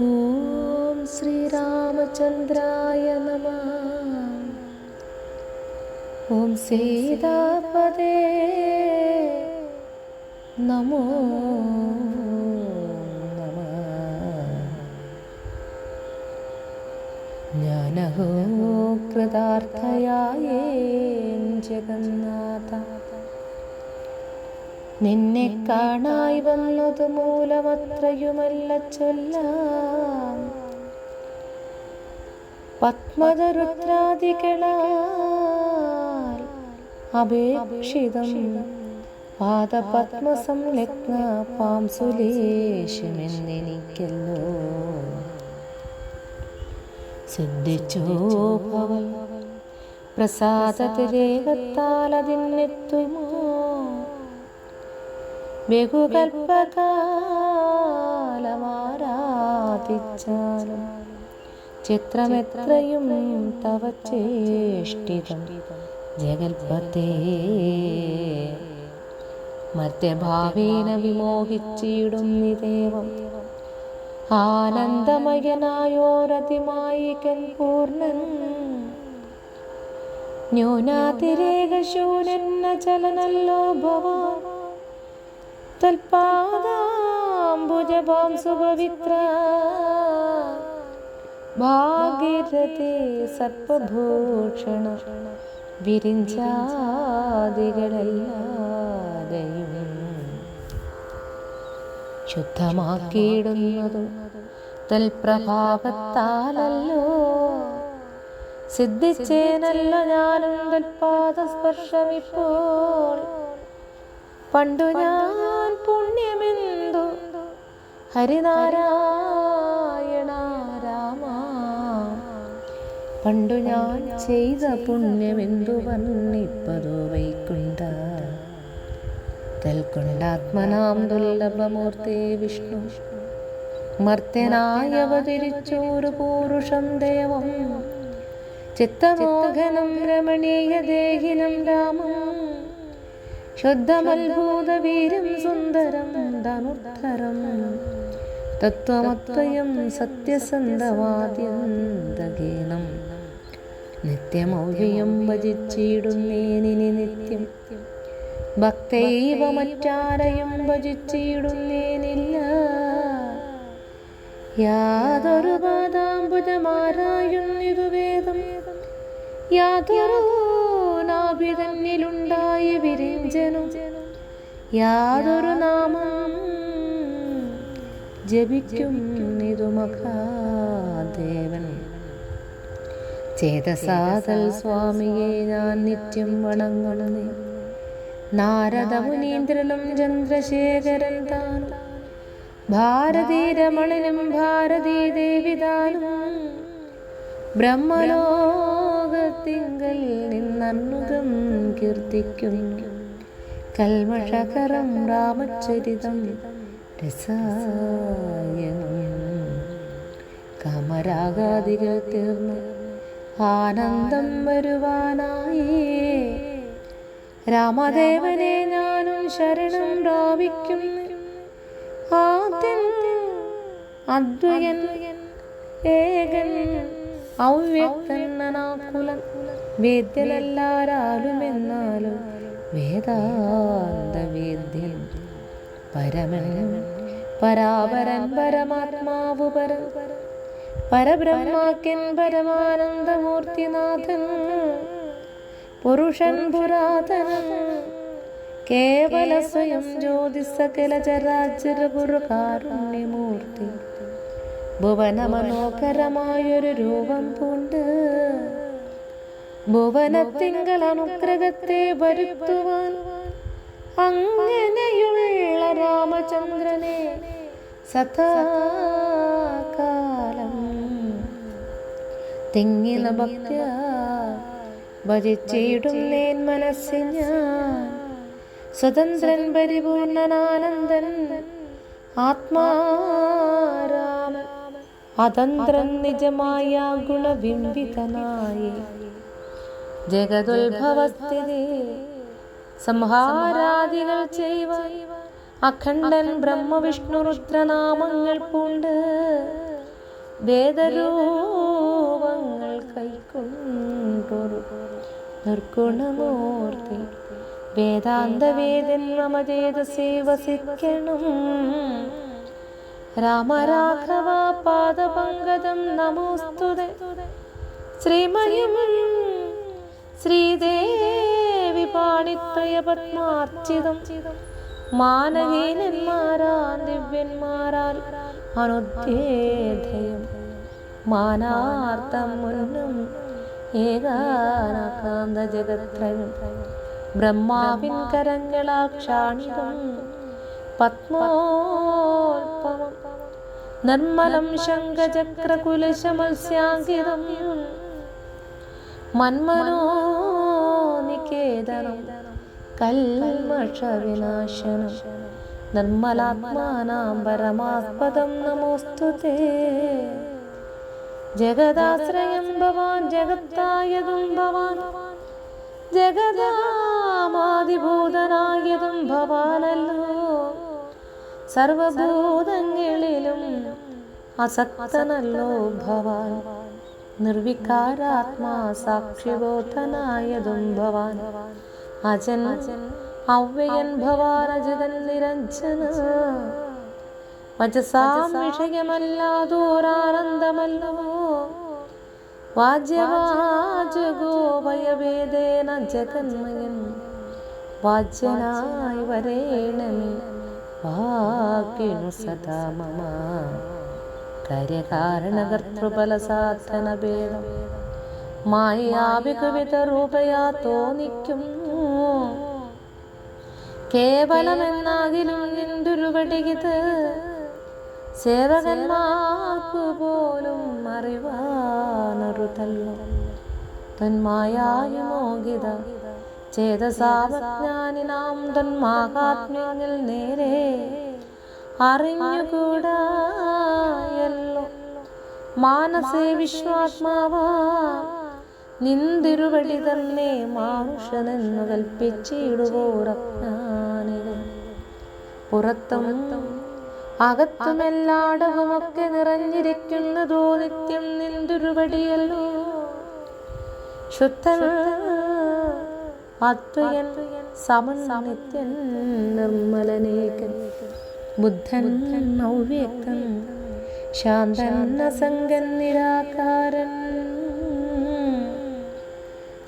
ഓം ശ്രീരാമചന്ദ്രായ നമ. ഓം സീതാപദേ നമോ നമ. ഞാനഹോ കൃതാർത്ഥയായേ ജഗന്നാഥ. നിന്നെ കാണായി വന്നതു മൂലമത്രയുമല്ല ചൊല്ലാം. പത്മതരുദ്രാദികളാൽ അപേക്ഷിതം. പാദപത്മസംലഗ്ന പാംസുലേശമെന്നെനിക്കല്ലോ സിദ്ധിച്ചോ പ്രസാദത്തിരേകത്താൽ അതിനെത്തുമോ? ബഹുകൽപ്പകാലമാരാധിച്ചാലും ചിത്രമെത്രയും തവ ചേഷ്ടിതം ജഗൽപത്തെ. മധ്യഭാവേന വിമോഹിച്ചിടും നിദേവം ആനന്ദമയനായോരതിമായികൻ പൂർണൻ. ന്യൂനാതിരേകശൂനെന്ന ചലനല്ലോ ഭവാൻ തൽപാദാംബുജഭാം സുപവിത്ര. ഭാഗീരഥേ സർപ്പഭൂഷണ വിരിഞ്ചാദികളല്ലാതെയും ശുദ്ധമാക്കിയിടുന്നതും തൽപ്രഭാവത്താലല്ലോ. സിദ്ധിച്ചേനല്ല ഞാനും തൽപാദസ്പർശമിപ്പോൾ പണ്ടു ഞാൻ പുണ്യമെന്തു? ഹരിനാരായണ രാമ. പണ്ടു ഞാൻ ചെയ്ത പുണ്യമെന്തു വന്നിപ്പതോ വൈകുണ്ട തൽക്കൊണ്ടാത്മനാം ദുർലഭമൂർത്തി വിഷ്ണു. അവതരിച്ചോരു പൂരുഷം ദേവം. ചിത്തമോഹനം രമണീയ ദേഹിനം രാമം. ശുദ്ധമത്ഭുതവീരം സുന്ദരം ധനുദ്ധരം തത്വമത്വയം സത്യസന്ധവാദ്യന്തഗീനം നിത്യമൗവ്യം ഭജിച്ചിടുന്നേനിനി നിത്യം. ഭക്തൈവ മറ്റാരെയും ഭജിച്ചിടുന്നേനില്ല. യാതൊരു പാദാംബുജമാരായുന്നിതു വേദം യാതൊരു നാഭിതന്നിലുണ്ടായ വിരിഞ്ചനും യാതൊരു നാമം ജപിക്കും ഇതു മഹാദേവൻ. ചേതസാതൽ സ്വാമിയെ ഞാൻ നിത്യം വണങ്ങുന്നേ. നാരദ മുനീന്ദ്രനും ചന്ദ്രശേഖരൻ താനും. ഭാരതീ രമണനും ഭാരതീ ദേവിതാനും ബ്രഹ്മലോകത്തിങ്കൽ നിന്നുകം കീർത്തിക്കും. കൽമഷകരം രാമചരിതം രസായനം. കമരാഗാദികൾ തീർന്ന് ആനന്ദം വരുവാനായി. രാമദേവനെ ഞാനും ശരണം പ്രാപിക്കും. ആദ്യം അദ്വയൻ ഏകൻ ഔവ്യക്തനാകുലൻ വേദ്യനല്ലാരാലും എന്നാലും വേദാന്ത വേദ്യൻ പരമൻ പരാപരൻ പരമാത്മാവു പരൻ പരബ്രഹ്മാക്കൻ പരമാനന്ദമൂർത്തിനാഥൻ പുരുഷൻ പുരാതനൻ കേവല സ്വയം ജ്യോതി ചരാചര പുരുകാരുണ്യമൂർത്തി ഭുവന മനോഹരമായൊരു രൂപം പൂണ്ട്. ഭുവനത്തിങ്കൽ അനുഗ്രഹത്തെ വരുത്തുവാൻ അങ്ങനെയുള്ള രാമചന്ദ്രനെ സദാകാലം തിങ്ങിന ഭക്ത ഭജിച്ചിടുന്നേൻ മനസ്സിൽ ഞാൻ സ്വതന്ത്രൻ പരിപൂർണനാനന്ദൻ ആത്മാരാമൻ അതന്ത്രൻ നിജമായ ഗുണബിംബിതനായി ജഗതുത്ഭവസ്ഥിതി സംഹാരാദികൾ ചെയ്വ അഖണ്ഡൻ ബ്രഹ്മവിഷ്ണു രുദ്രനാമങ്ങൾ പൂണ്ട് വേദരൂപങ്ങൾ കൈക്കൊണ്ടൊരു നിർഗുണമൂർത്തി. വേദാന്ത വേദൻ മമ വസിക്കണം. രാമരാഘവ പാദപങ്കജം നമോസ്തുതേ. ശ്രീമയം ശ്രീദേവി പാണിത്രയ പത്മാർച്ചിതം. മാനഹീനന്മാരാ ദിവ്യന്മാരാൽ അനുദ്ധേധയം മാനാർത്ഥം മുന്നും ഏകാനാകാന്ത ജഗത്രയം ബ്രഹ്മാവിൻ കരങ്ങളാക്ഷാണികം പത്മോൽപമം. നിർമ്മലം ശങ്കചക്രകുലശമത്സ്യാങ്കിതം മന്മനോ നികേതനം കൽമഷവിനാശനം. നിർമ്മലാത്മാനാം പരമാസ്പദം നമോസ്തു ജഗദാശ്രയം ഭവാൻ ജഗത്തായതും ഭവാൻ. ജഗദാമാതിഭൂതനായതും ഭവാനല്ലോ. സർവഭൂതങ്ങളിലും അസക്തനല്ലോ ഭവാൻ. നിർവികാരാത്മാ സാക്ഷിബോധനായതും ഭവാൻ. അജൻ അവ്യയൻ ഭവാൻ അജിതൻ നിരഞ്ജന. വചസാം വിഷയമല്ലാതോരാനന്ദമല്ലോ. വാജ്യവാജഗോപയവേദേന ജഗന്മയൻ. വാജ്യനായി വരേണമേ. വാക്കിനു സദാ മമ. കാര്യകാരണകർത്തൃഫലസാധനഭേദം മായാവികവിതരൂപയാ തോന്നിക്കും കേവലമെന്നാകിലും നിന്തുരുവടികിത് സേവകന്മാർക്കു പോലും അറിവാനറുതല്ലോ തന്മായായ മോഹിത ചേതസാവജ്ഞാനിനാം തന്മാഹാത്മ്യങ്ങൾ നേരെ അറിഞ്ഞുകൂടായല്ലോ മാനസേ വിശ്വാത്മാവാ നിന്തിരുവടി തന്നെ മാനുഷനെന്നു കൽപ്പിച്ചിടുവോറജ്ഞാനികൾ പുറത്തും അകത്തുമെല്ലാടവുമൊക്കെ നിറഞ്ഞിരിക്കുന്നതോ നിത്യം നിന്തിരുവടിയല്ലോ. ശുദ്ധൻ അദ്വയൻ സമൻ നിത്യൻ ബുദ്ധൻ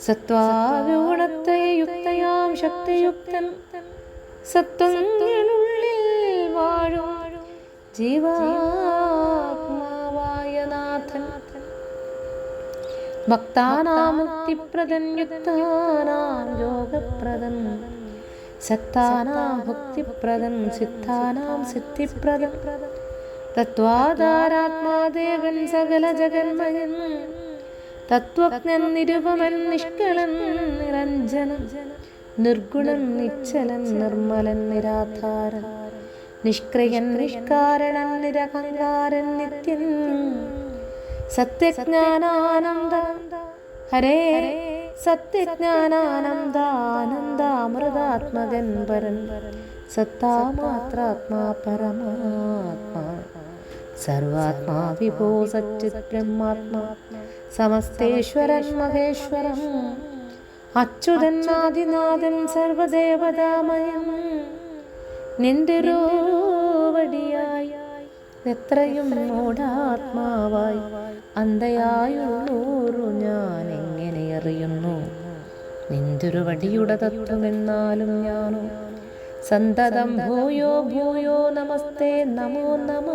സത്വാഗുണത്തെ യുക്തയാം ശക്തിയുക്തൻ. സത്വങ്ങളുള്ളിൽ വാഴും ജീവാത്മാവായ നാഥൻ. ഭക്താനാം യുക്താനാം സത്താനാം ഭക്തിപ്രദൻ സിദ്ധാനാം സിദ്ധിപ്രദം. തത്വാധാരാത്മാദേവൻ സകല ജഗന്മയൻ തത്വജ്ഞൻ നിരുപമൻ നിഷ്കളൻ നിരഞ്ജനം നിർഗുണൻ നിശ്ചലൻ നിർമ്മലൻ നിരാധാരൻ നിഷ്ക്രിയൻ നിഷ്കാരണൻ നിരഹങ്കാരൻ നിത്യൻ സത്യജ്ഞാനാനന്ദ ഹരേ സത്യജ്ഞാനാനന്ദാനന്ദാമൃതാത്മകൻ പരൻ സത്താമാത്രാത്മാ പരമാത്മാ. സർവാത്മാ വിഭോ സച്ചിത് ബ്രഹ്മാത്മാ. സമസ്തേശ്വരൻ മഹേശ്വരം. അച്യുതൻ ആദിനാഥൻ സർവദേവതാമയൻ നിന്തിരോവടിയായി എത്രയും മൂഢാത്മാവായി. അന്തയായുള്ളൂരു ഞാൻ എങ്ങനെ നിന്തൊരു വടിയുടെ തത്വമെന്നാലും ഞാനോ? സന്തതം ഭൂയോ ഭൂയോ നമസ്തേ നമോ നമ.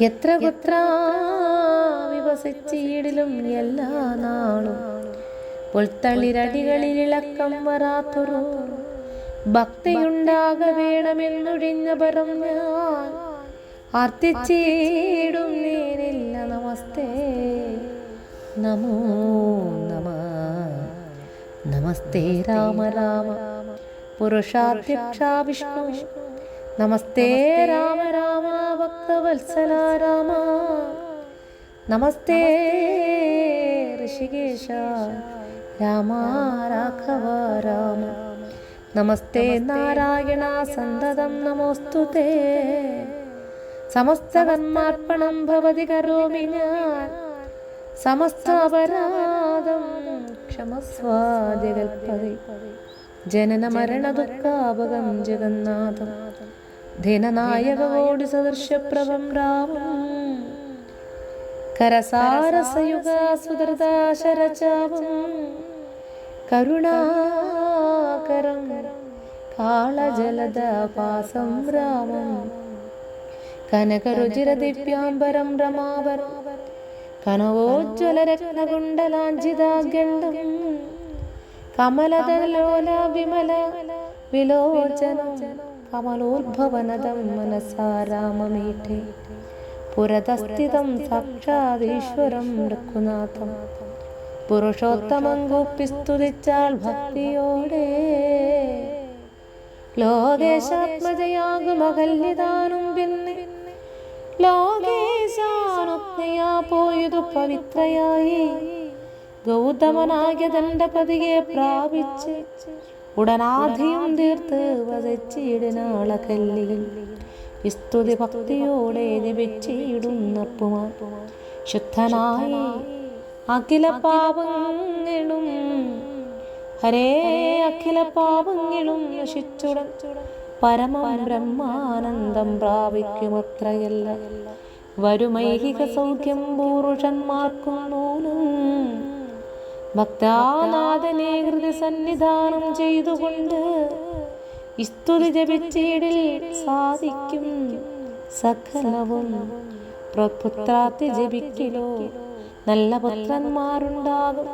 എത്ര കുത്ര വിവസിച്ചിടിലും എല്ലാ നാളും പുൽത്തളിരടികളിൽ ഇളക്കം വരാത്തൊരു ഭക്തിയുണ്ടാക വേണമെന്നൊഴിഞ്ഞ പരം ഞാൻ നേരില്ല നമസ്തേ. നമോ നമ. നമസ്തേ രാമ രാമ. പുരുഷാധ്യക്ഷ വിഷ്ണു നമസ്തേ രാമ രാമ ഭക്തവത്സല രാമ. നമസ്തേ ഋഷികേശ രാമ രാഘവ രാമ. നമസ്തേ നാരായണ സന്തതം നമോസ്തു തേ. സമസ്ത കർമാർപ്പണം ഭവതി കരോമി ഞാൻ. സമസ്ത അപരാധം ക്ഷമസ്വാദ്യകൽപ്പതി. ജനന മരണ ദുഃഖാപകം ജഗന്നാഥം. ധനനായകോടി സദൃശപ്രഭം രാമം കരസാരസയുഗാസുതൃതാശരചാപം കരുണാകരം കാളജലദപാസം രാമം. കനകരുചിരദിവ്യാംബരം രമാവരം. കനവോജ്വലരത്നകുണ്ടലാഞ്ചിതാഗണ്ഡം കമലതലോല വിമല വിലോചനം. കമലോദ്ഭവനദം മനസാ രാമമീഠേ പുരതസ്ഥിതം സാക്ഷാദീശ്വരം രഘുനാഥം. പുരുഷോത്തമം കൂപ്പിസ്തുതിച്ചാൾ ഭക്തിയോടെ. ലോകേശാത്മജയാകുമകല്യതാനും പിന്നെ. ലോകേശാനുജ്ഞയാ പോയതു പവിത്രയായി. ഗൗതമനായ ദണ്ഡപതിയെ പ്രാപിച്ച് ഉടനാധിയും തീർത്ത് വസിച്ചിടിനാളകല്ലിയിൽ വിസ്തുതി ഭക്തിയോടെ ജപിച്ചിടുന്നപ്പുമാ. ശുദ്ധനായി അഖില പാപങ്ങളും ഹരേ അഖില പാപങ്ങളും നശിച്ചുടൻ. പരമ ബ്രഹ്മാനന്ദം പ്രാപിക്കുമത്രയല്ല. വരുമൈഹിക സൗഖ്യം പൂരുഷന്മാർക്കും നൂനും ഭക്താനാഥനെ ഹൃദയ സന്നിധാനം ചെയ്തുകൊണ്ട് ഇസ്തുതി ജപിച്ചിടിൽ സാധിക്കും സകലവും. പ്രപുത്രാത്തി ജപിക്കലോ നല്ല പുത്രന്മാരുണ്ടാകും.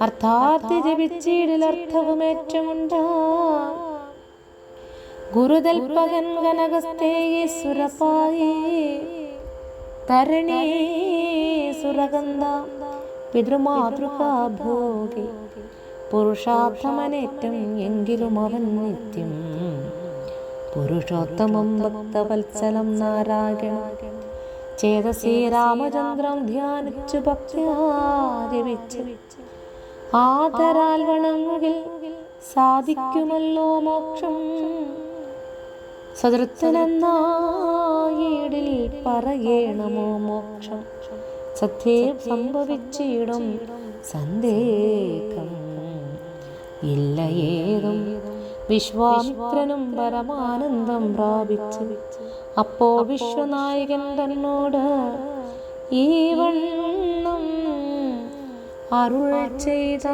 അർത്ഥാർത്ഥി ജപിച്ചിടിൽ അർത്ഥവും ഏറ്റമുണ്ടാകും ഗുരുതൽപകൻ കനകസ്തേയെ സുരപായി തരണേ സുരഗന്ധ പിതൃമാതൃകാഭോഗി പുരുഷാർത്ഥമനേറ്റം എങ്കിലും അവൻ നിത്യം. പുരുഷോത്തമം ഭക്തവത്സലം നാരായണ ചേതസി രാമചന്ദ്രം ധ്യാനിച്ചു ഭക്തിയാരവിച്ച്. ആദരാൽ വണങ്ങുകിൽ സാധിക്കുമല്ലോ മോക്ഷം. സദൃത്തനെന്നായിടിൽ പറയണമോ മോക്ഷം? സത്യേ സംഭവിച്ചിടും സന്ദേഹം. ഇല്ല ഏതും വിശ്വാമിത്രനും പരമാനന്ദം പ്രാപിച്ച്. അപ്പോ വിശ്വനായകൻ തന്നോട് ഈ വണ്ണം അരുൾ ചെയ്ത